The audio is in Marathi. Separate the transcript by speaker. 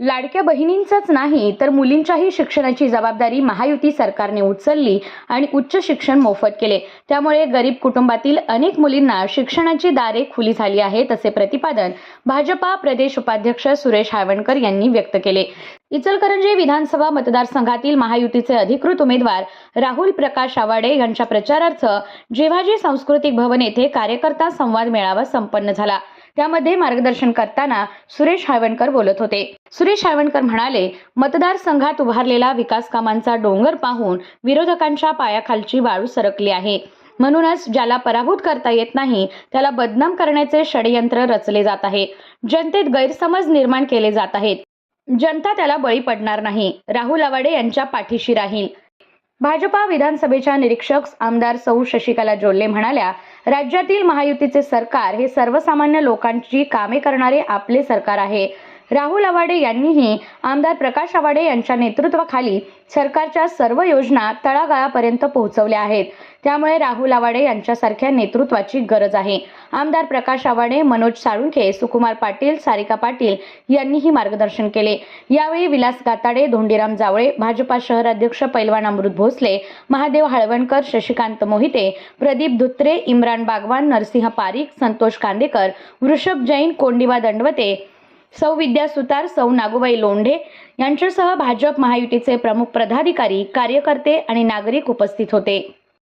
Speaker 1: लाडक्या बहिणींचंच नाही तर मुलींच्याही शिक्षणाची जबाबदारी महायुती सरकारने उचलली आणि उच्च शिक्षण मोफत केले. त्यामुळे गरीब कुटुंबातील अनेक मुलींना शिक्षणाची दारे खुली झाली आहेत असे प्रतिपादन भाजपा प्रदेश उपाध्यक्ष सुरेश हायवणकर यांनी व्यक्त केले. इचलकरंजी विधानसभा मतदारसंघातील महायुतीचे अधिकृत उमेदवार राहुल प्रकाश आवाडे यांच्या प्रचारार्थ जेव्हाजी सांस्कृतिक भवन येथे कार्यकर्ता संवाद मेळावा संपन्न झाला. त्यामध्ये मार्गदर्शन करताना सुरेश हायवणकर बोलत होते. सुरेश हायवणकर म्हणाले मतदारसंघात उभारलेला विकास कामांचा डोंगर पाहून विरोधकांच्या पायाखालची वाळू सरकली आहे. म्हणूनच ज्याला पराभूत करता येत नाही त्याला बदनाम करण्याचे षडयंत्र रचले जात आहे. जनतेत गैरसमज निर्माण केले जात आहेत. जनता त्याला बळी पडणार नाही. राहुल आवाडे यांच्या पाठीशी राहील. भाजपा विधानसभेच्या निरीक्षक आमदार सौ शशिकला जोल्ले म्हणाल्या राज्यातील महायुतीचे सरकार हे सर्वसामान्य लोकांची कामे करणारे आपले सरकार आहे. राहुल आवाडे यांनीही आमदार प्रकाश आवाडे यांच्या नेतृत्वाखाली सरकारच्या सर्व योजना तळागाळापर्यंत पोहोचवल्या आहेत. त्यामुळे राहुल आवाडे यांच्यासारख्या नेतृत्वाची गरज आहे. आमदार प्रकाश आवाडे मनोज साळुंखे सुकुमार पाटील सारिका पाटील यांनीही मार्गदर्शन केले. यावेळी विलास गाताडे धोंडीराम जावळे भाजपा शहर अध्यक्ष पैलवान अमृत भोसले महादेव हळवणकर शशिकांत मोहिते प्रदीप धुत्रे इम्रान बागवान नरसिंह पारीख संतोष कांदेकर वृषभ जैन कोंडिबा दंडवते सौ विद्या सुतार सौ नागुबाई लोंढे यांच्यासह भाजप महायुतीचे प्रमुख पदाधिकारी कार्यकर्ते आणि नागरिक उपस्थित होते.